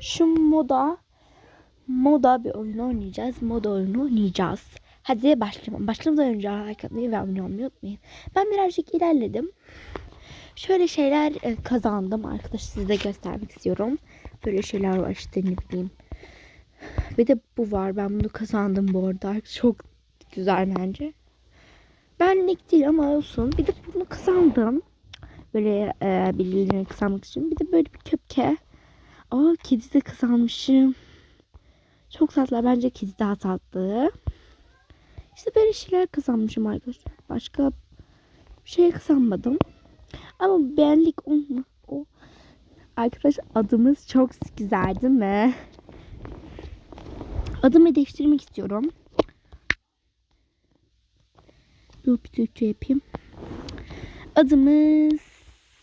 Şu moda moda bir oyun oynayacağız. Moda oyunu oynayacağız. Hadi başlayalım. Başlamadan önce like atmayı ve abone olmayı unutmayın. Ben birazcık ilerledim. Şöyle şeyler e, kazandım arkadaş size de göstermek istiyorum. Böyle şeyler var işte ne bileyim. Bir de bu var. Ben bunu kazandım bu arada. Çok güzel bence. Benlik değil ama olsun. Bir de bunu kazandım. Böyle e, birilerine kazanmak için. Bir de böyle bir köpke. Aa kedi de kazanmışım. Çok tatlı. Bence kedi daha tatlı. İşte böyle şeyler kazanmışım arkadaşlar. Başka bir şey kazanmadım. Ama benlik o, o. Arkadaş adımız çok güzel değil mi? Adımı değiştirmek istiyorum. Dur bir Türkçe yapayım. Adımız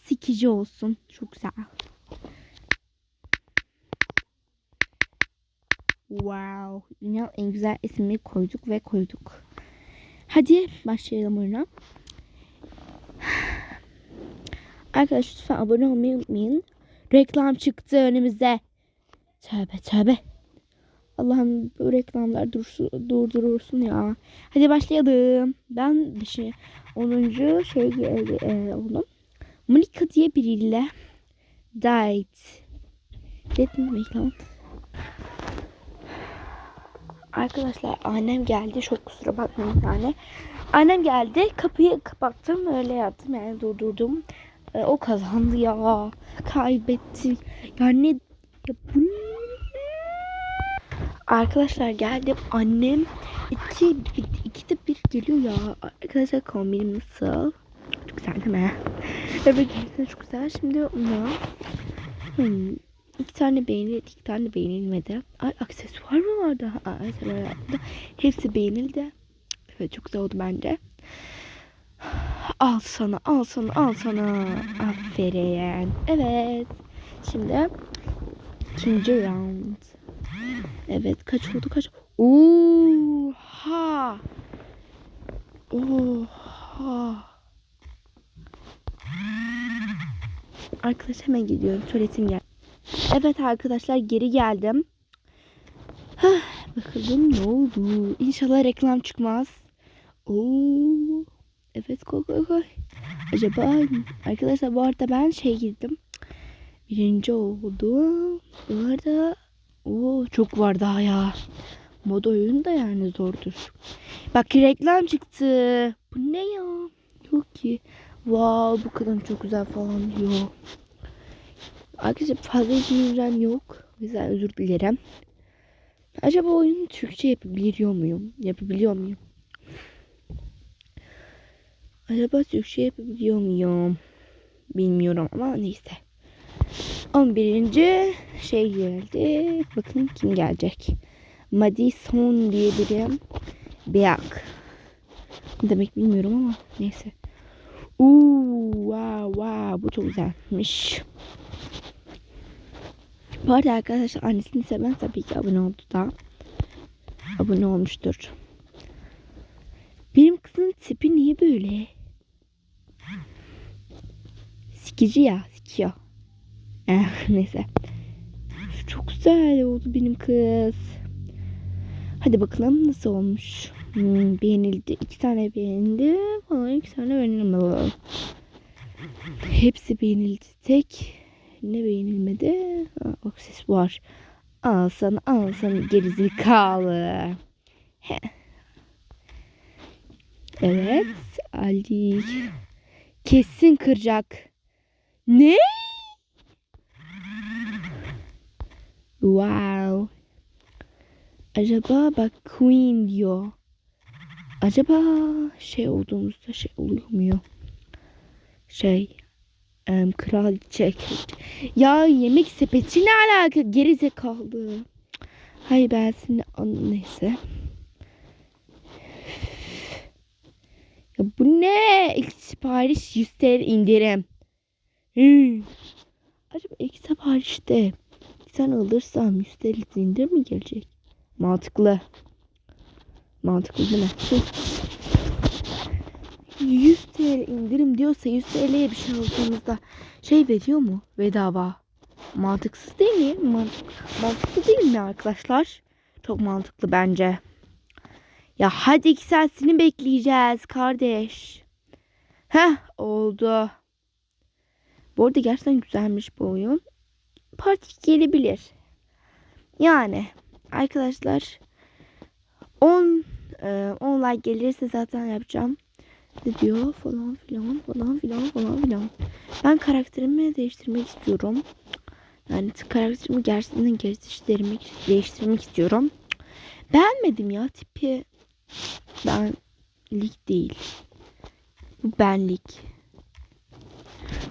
Sikici olsun. Çok güzel. Wow. Dünyanın en güzel ismini koyduk ve koyduk. Hadi başlayalım oyuna. Arkadaşlar lütfen abone olmayı unutmayın. Reklam çıktı önümüze. Tövbe tövbe. Allah'ım bu reklamlar dursun, durdurursun ya. Hadi başlayalım. Ben bir şey 10. şey e, e, oldum. Monika diye biriyle. Dead mi lan? Arkadaşlar annem geldi. Çok kusura bakmayın yani. Annem geldi. Kapıyı kapattım. Öyle yaptım yani durdurdum. E, o kazandı ya. Kaybetti. Yani ya bu? Arkadaşlar geldim. Annem iki, iki de bir geliyor ya. Arkadaşlar kombinim nasıl? Çok güzel değil mi? Evet çok güzel. Şimdi ona hmm, iki tane beğenildi, iki tane beğenilmedi. Ay aksesuar mı vardı? Ay, vardı. Hepsi beğenildi. Evet çok güzel oldu bence. Al sana, al sana, al sana. Aferin. Evet. Şimdi ikinci round. Evet kaç oldu kaç? Oha. Oha. Arkadaş hemen gidiyorum. Tuvaletim gel. Evet arkadaşlar geri geldim. Hah, bakalım ne oldu. İnşallah reklam çıkmaz. Oo. Evet koy koy koy. Acaba arkadaşlar bu arada ben şey gittim. Birinci oldum. Bu arada Oo çok var daha ya. Mod oyun da yani zordur. Bak reklam çıktı. Bu ne ya? Yok ki. Wow bu kadın çok güzel falan diyor. Arkadaşlar fazla izin yok. O yüzden özür dilerim. Acaba oyunu Türkçe yapabiliyor muyum? Yapabiliyor muyum? Acaba Türkçe yapabiliyor muyum? Bilmiyorum ama neyse. 11. şey geldi. Bakın kim gelecek. Madison diye biri. Beak. Demek bilmiyorum ama neyse. Uuu wow wow bu çok güzelmiş. Bu arada arkadaşlar annesini seven tabii ki abone oldu da. Abone olmuştur. Benim kızın tipi niye böyle? Sikici ya sikiyor. Neyse. Çok güzel oldu benim kız. Hadi bakalım nasıl olmuş. Hmm, beğenildi. iki tane beğenildi falan. iki tane beğenilmedi. Hepsi beğenildi. Tek ne beğenilmedi? Aa, bak ses var. Al sana al sana gerizekalı. Heh. Evet. Ali. Kesin kıracak. Ne? Wow. Acaba bak Queen diyor. Acaba şey olduğumuzda şey oluyor mu? Şey um, kraliçe. Ya yemek sepeti ne alaka? Geri zekalı. Hayır ben seni neyse. Ya bu ne? İlk sipariş 100 TL indirim. Hmm. Acaba ilk siparişte sen alırsam 100 TL indirim mi gelecek? Mantıklı. Mantıklı değil mi? 100 TL indirim diyorsa 100 TL'ye bir şey aldığımızda şey veriyor mu? Bedava. Mantıksız değil mi? Mantık, mantıklı değil mi arkadaşlar? Çok mantıklı bence. Ya hadi iki saat seni bekleyeceğiz kardeş. Heh oldu. Bu arada gerçekten güzelmiş bu oyun. Parti gelebilir. Yani arkadaşlar 10 e, 10 like gelirse zaten yapacağım. Diyor falan filan falan filan falan filan. Ben karakterimi değiştirmek istiyorum. Yani karakterimi gerçekten geliştirmek, değiştirmek istiyorum. Beğenmedim ya tipi. Benlik değil. Bu benlik.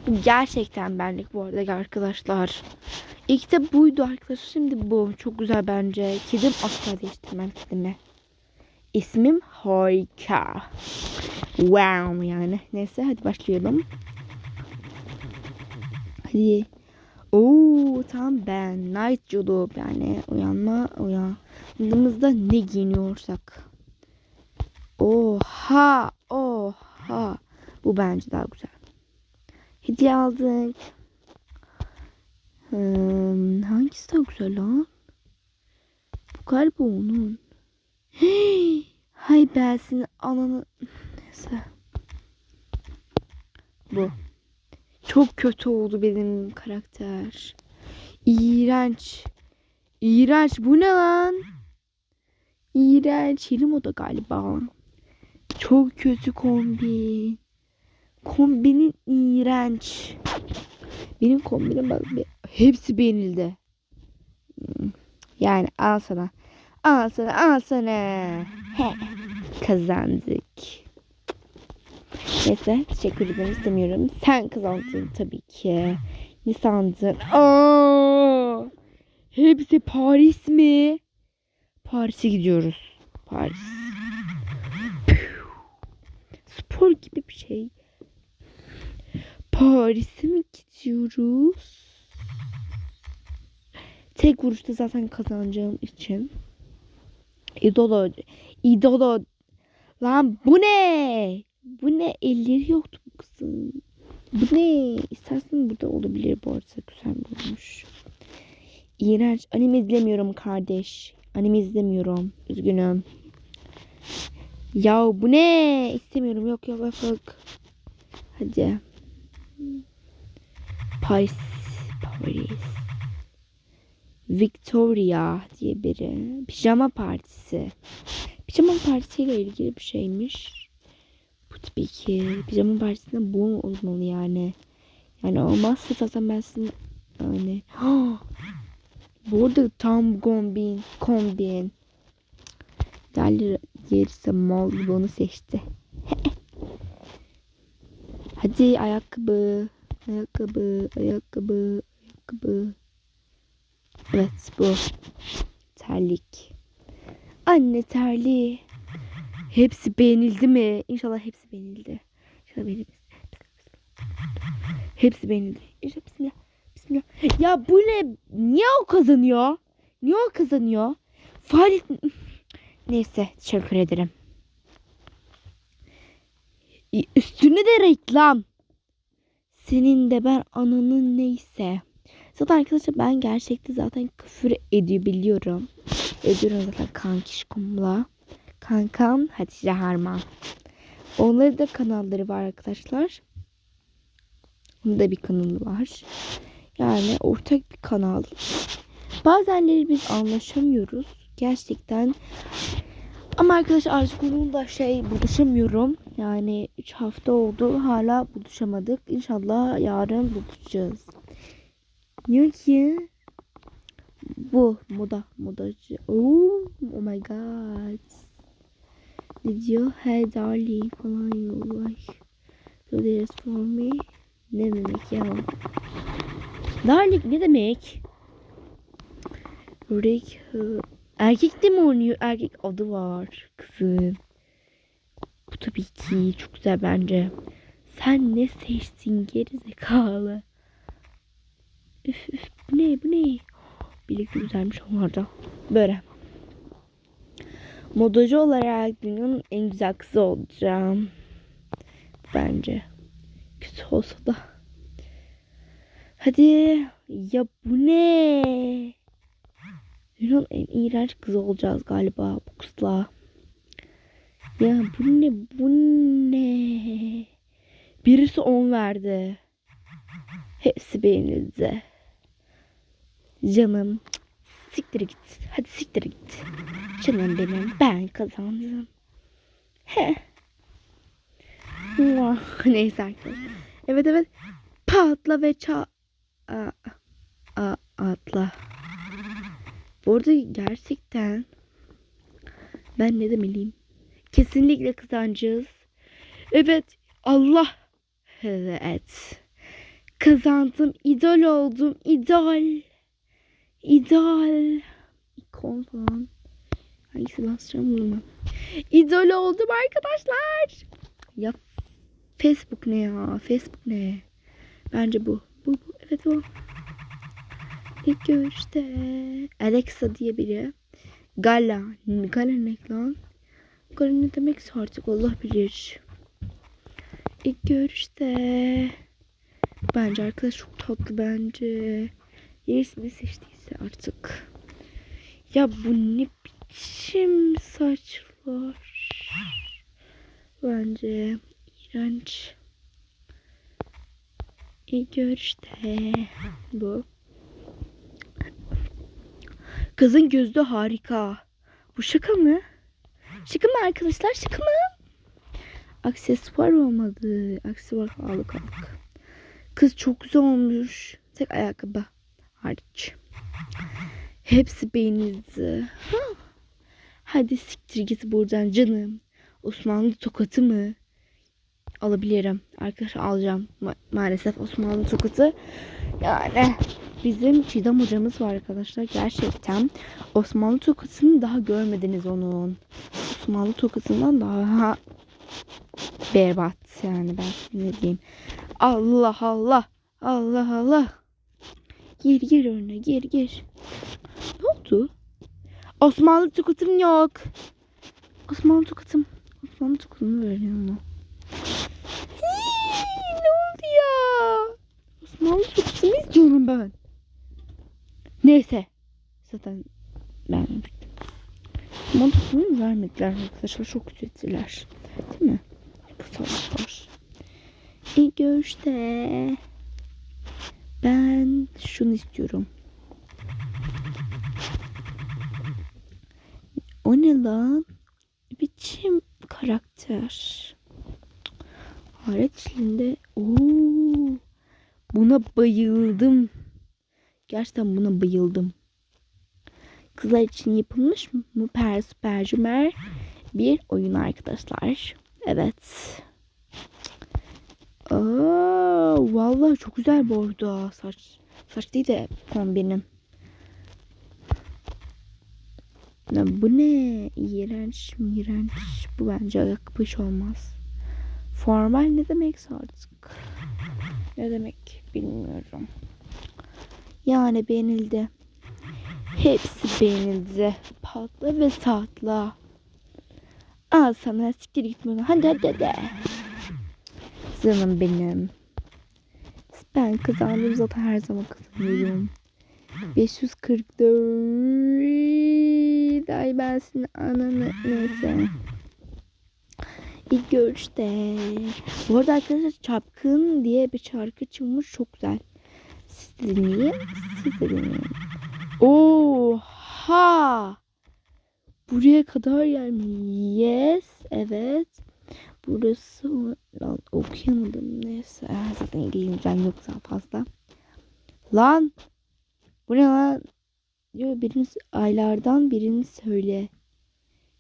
Bu gerçekten benlik bu arada arkadaşlar. İlk de buydu arkadaşlar. Şimdi bu. Çok güzel bence. Kedim asla değiştirmem kedimi. İsmim harika. Wow yani. Neyse hadi başlayalım. Hadi. Oo tamam ben night job yani uyanma uyandığımızda ne giyiniyorsak. Oha oha bu bence daha güzel. Hediye aldık. Hmm, hangisi daha güzel lan? Bu galiba onun. Hey, hay ben senin ananı. Neyse. Bu. Çok kötü oldu benim karakter. İğrenç. İğrenç. Bu ne lan? İğrenç. Yeni moda galiba. Çok kötü kombin. Kombinin iğrenç. Benim kombinim bak hepsi beğenildi. Hmm, Yani al sana. Al sana. He, kazandık. Neyse teşekkür ederim istemiyorum. Sen kazandın tabii ki. Ne sandın? Aa, hepsi Paris mi? Paris'e gidiyoruz. Paris. Spor gibi bir şey. Paris'e mi gidiyoruz? Tek vuruşta zaten kazanacağım için. İdolo. İdolo. Lan bu ne? Bu ne? Elleri yoktu bu kızın. Bu ne? İstersen burada olabilir bu arada. Güzel olmuş. İğrenç. Anime izlemiyorum kardeş. Anime izlemiyorum. Üzgünüm. Ya bu ne? İstemiyorum. Yok yok yok. Hadi. Paris. Paris. Victoria diye biri. Pijama partisi. Pijama partisiyle ilgili bir şeymiş. Bu tabii ki. Pijama partisinde bu olmalı yani. Yani olmazsa zaten ben sizin yani. bu arada tam kombin. Kombin. Diğerleri yerse mal gibi onu seçti. Hadi ayakkabı. Ayakkabı. Ayakkabı. Ayakkabı. Evet bu. Terlik. Anne terliği. Hepsi beğenildi mi? İnşallah hepsi beğenildi. İnşallah beğenildi. Hepsi beğenildi. İnşallah bismillah. Bismillah. Ya bu ne? Niye o kazanıyor? Niye o kazanıyor? Faaliyet... Neyse teşekkür ederim. Üstüne de reklam. Senin de ben ananın neyse. Zaten arkadaşlar ben gerçekte zaten küfür ediyor biliyorum. Ediyorum zaten kankişkumla. Kankam Hatice Harman. Onların da kanalları var arkadaşlar. Onun da bir kanalı var. Yani ortak bir kanal. Bazenleri biz anlaşamıyoruz. Gerçekten. Ama arkadaşlar artık onunla şey buluşamıyorum. Yani 3 hafta oldu. Hala buluşamadık. İnşallah yarın buluşacağız. Diyor ki bu moda modacı. Oh, oh my god. Ne diyor? Hey darling falan diyor. Like, so there's for me. Ne demek ya? Darling ne demek? Rick erkek de mi oynuyor? Erkek adı var kızın. Bu tabii ki çok güzel bence. Sen ne seçtin geri zekalı? Üf üf bu ne bu ne? Birlikte güzelmiş onlar da. Böyle. Modacı olarak dünyanın en güzel kızı olacağım. Bence. Kötü olsa da. Hadi. Ya bu ne? Dünyanın en iğrenç kızı olacağız galiba bu kızla. Ya bu ne? Bu ne? Birisi 10 verdi. Hepsi beğenildi. Canım. Siktir git. Hadi siktir git. Canım benim. Ben kazandım. He. Neyse arkadaşlar. Evet evet. Patla ve ça... Aa, aa, atla. Bu arada gerçekten ben ne demeliyim? Kesinlikle kazanacağız. Evet. Allah. Evet. Kazandım. İdol oldum. İdol. İdol. İkon falan. Hangisi basacağım bunu mu? İdol oldum arkadaşlar. Ya Facebook ne ya? Facebook ne? Bence bu. Bu bu. Evet bu. İlk görüşte Alexa diye biri. Gala. Gala ne lan? Gala ne demekse artık Allah bilir. İlk görüşte bence arkadaş çok tatlı bence. Yerisini seçtiyse artık. Ya bu ne biçim saçlar? Bence iğrenç. İlk görüşte bu. Kızın gözü harika. Bu şaka mı? Şaka mı arkadaşlar? Şaka mı? Aksesuar olmadı. Aksesuar pahalı kalk. Kız çok güzel olmuş. Tek ayakkabı hariç. Hepsi. Ha. Hadi siktir git buradan canım. Osmanlı tokatı mı? Alabilirim. Arkadaşlar alacağım. Ma- maalesef Osmanlı tokatı. Yani bizim Çiğdem hocamız var arkadaşlar. Gerçekten Osmanlı tokatını daha görmediniz onun. Osmanlı tokatından daha berbat yani ben ne diyeyim. Allah Allah. Allah Allah. Gir gir önüne gir gir. Ne oldu? Osmanlı tokatım yok. Osmanlı tokatım. Osmanlı tokatımı veriyorum mu? ne oldu ya? Osmanlı tokatımı istiyorum ben. Neyse. Zaten ben Osmanlı tokatımı vermediler arkadaşlar. Çok kötü ettiler. Değil mi? Arkadaşlar. İlk görüşte ben şunu istiyorum. O ne lan? Biçim karakter. Haraç içinde. Oo. Buna bayıldım. Gerçekten buna bayıldım. Kızlar için yapılmış mı? Per Süper Cümer bir oyun arkadaşlar. Evet. Vallahi çok güzel arada. Saç, saç değil de kombinim. Ya bu ne? İğrenç, iğrenç. Bu bence ayakkabı hiç olmaz. Formal ne demek artık? Ne demek bilmiyorum. Yani beğenildi. Hepsi beğenildi. Patla ve tatla. Al sana siktir git bunu. Hadi hadi hadi. Canım benim. Ben kazandım zaten her zaman kazanıyorum. 544 Ay ben senin ananı neyse. İlk görüşte. Bu arada arkadaşlar Çapkın diye bir şarkı çıkmış çok güzel. Siz de dinleyin. Siz de dinleyin. Oha! Buraya kadar gelmiş. Yes. Evet. Burası lan okuyamadım neyse. Zaten İngilizcem yok daha fazla. Lan bu ne lan? Diyor biriniz aylardan birini söyle.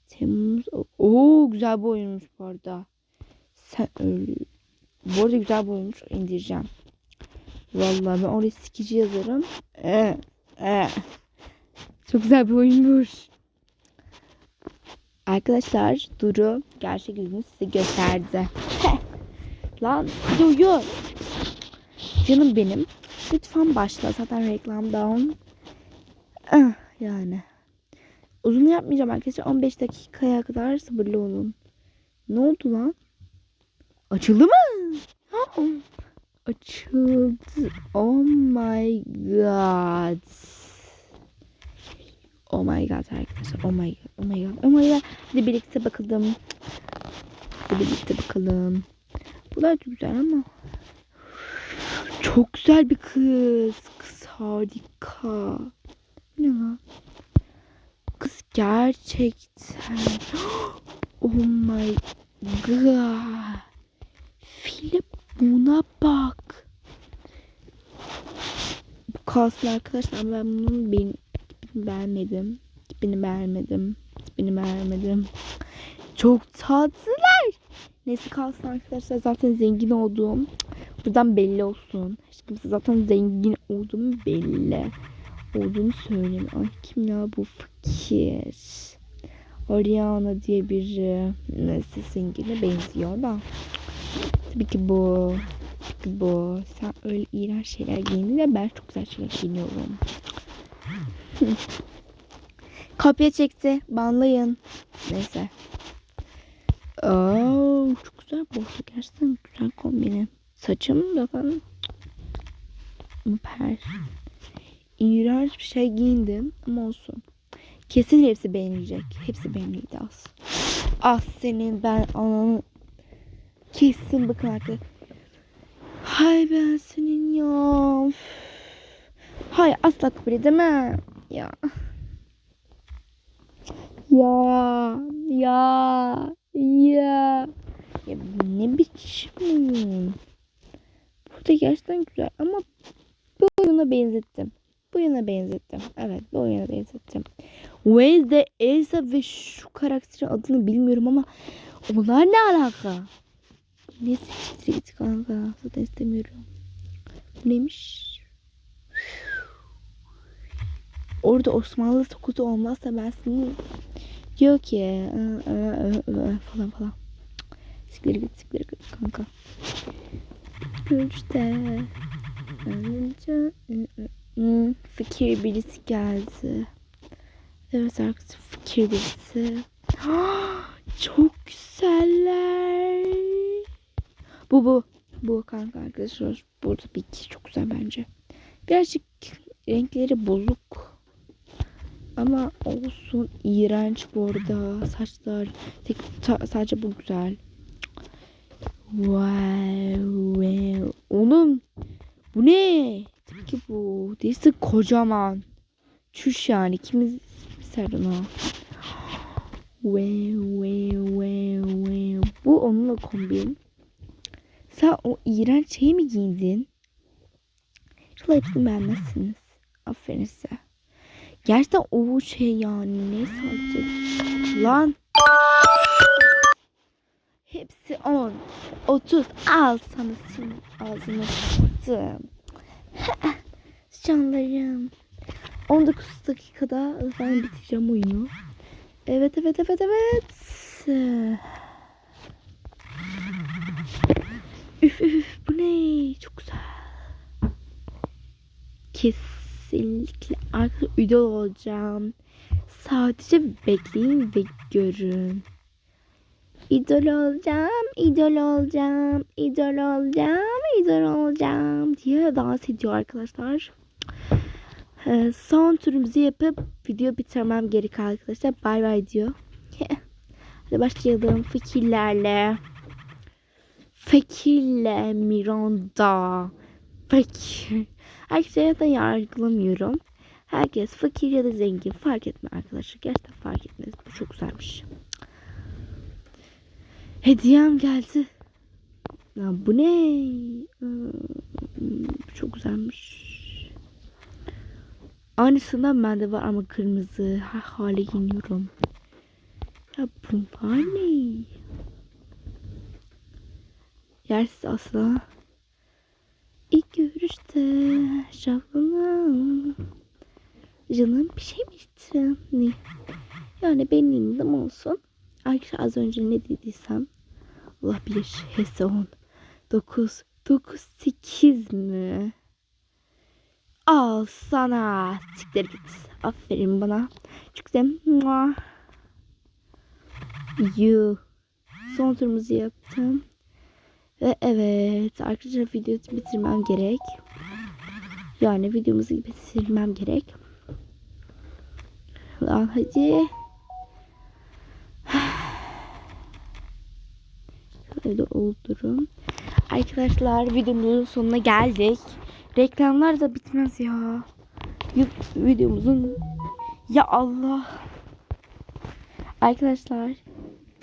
Temmuz. Oo güzel bir oyunmuş bu arada. Sen öyle. Bu arada güzel bir oyunmuş. indireceğim. Vallahi ben oraya sikici yazarım. Ee, ee. Çok güzel bir oyunmuş. Arkadaşlar Duru gerçek yüzünü size gösterdi. Lan Duyu. Canım benim. Lütfen başla. Zaten reklam down. Ah, yani. Uzun yapmayacağım arkadaşlar. 15 dakikaya kadar sabırlı olun. Ne oldu lan? Açıldı mı? Açıldı. Oh my god. Oh my god arkadaşlar. Oh my god. Oh my god. Oh my god. Hadi birlikte bakalım. Hadi birlikte bakalım. Bu da güzel ama. Çok güzel bir kız. Kız harika. Ne lan? Kız gerçekten. Oh my god. Filip buna bak. Bu kalsın arkadaşlar ben bunun ben, beğenmedim. Tipini beğenmedim. Tipini beğenmedim. Çok tatlılar. Neyse kalsın arkadaşlar zaten zengin olduğum buradan belli olsun. Hiç kimse zaten zengin olduğum belli. Olduğunu söyleyeyim. Ay kim ya bu fakir. Ariana diye bir e, neyse zengine benziyor da. Tabii ki bu. Tabii ki bu. Sen öyle iğrenç şeyler giyindin de ben çok güzel şeyler giyiniyorum. Kopya çekti. Banlayın. Neyse. Oo, çok güzel borsa. Gerçekten güzel kombini. Saçım da falan. Süper. İğrenç bir şey giyindim ama olsun. Kesin hepsi beğenilecek. Hepsi beğenildi az. Az senin ben ananı kesin bakın arkadaşlar. Hay ben senin ya. Hay asla kabul edemem. Ya. Ya. Ya. Ya. Ya ne biçim oyun? Bu da gerçekten güzel ama bu oyuna benzettim. Bu oyuna benzettim. Evet bu oyuna benzettim. Wednesday, Elsa ve şu karakterin adını bilmiyorum ama onlar ne alaka? Siktir git kanka. Zaten istemiyorum. Bu neymiş? Orada Osmanlı sokutu olmazsa ben seni diyor ki falan falan. Siktir git siktir git kanka. Güçte. Önce fikir birisi geldi. Evet arkadaşlar fikir birisi. Çok güzeller. Bu bu. Bu kanka arkadaşlar. Bu tabii ki çok güzel bence. Birazcık renkleri bozuk. Ama olsun iğrenç bu arada. Saçlar tek, sadece bu güzel. Wow, wow. Oğlum bu ne? Tabii ki bu. Değilse kocaman. Çüş yani. Kimiz ser ona. Wow, wow, wow, wow. Bu onunla kombin. Sen o iğrenç şeyi mi giydin? İnşallah hepsini beğenmezsiniz. Aferin size. Gerçekten o şey yani. Ne sadece. Lan. Hepsi 10. 30. Al sana senin ağzına sıktım. Canlarım. 19 dakikada ben bitireceğim oyunu. Evet evet evet evet. Üf üf üf bu ne? Çok güzel. Kesinlikle artık idol olacağım. Sadece bekleyin ve görün. İdol olacağım, idol olacağım, idol olacağım, idol olacağım diye dans ediyor arkadaşlar. Ee, son turumuzu yapıp video bitirmem gerek arkadaşlar. Bay bay diyor. Hadi başlayalım fikirlerle. Fakirle Miranda. Fakir. Herkese de yargılamıyorum. Herkes fakir ya da zengin fark etme arkadaşlar. Gerçekten fark etmez. Bu çok güzelmiş. Hediyem geldi. Ya bu ne? Hmm, Çok güzelmiş. Aynısından bende var ama kırmızı ha, hale giyiniyorum. Ya bunlar ne? Yersiz asla. Görüşte şablonum. Canım bir şey mi? Ne? Yani benim elimde olsun. Arkadaşlar az önce ne dediysem Allah bilir. Hesse 10. 9. 9. 8 mi? Al sana. Siktir git. Aferin bana. Çıktım. Mua. You. Son turumuzu yaptım. Ve evet arkadaşlar videoyu bitirmem gerek. Yani videomuzu bitirmem gerek. Lan hadi. Şöyle oldurum. Arkadaşlar videomuzun sonuna geldik. Reklamlar da bitmez ya. Yu- Videomuzun ya Allah. Arkadaşlar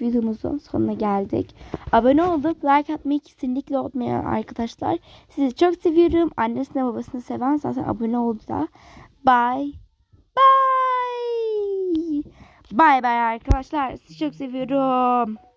videomuzun sonuna geldik. Abone olup like atmayı kesinlikle unutmayın arkadaşlar. Sizi çok seviyorum. Annesine babasını seven zaten abone oldu da. Bye. Bye. Bye bye arkadaşlar. Sizi çok seviyorum.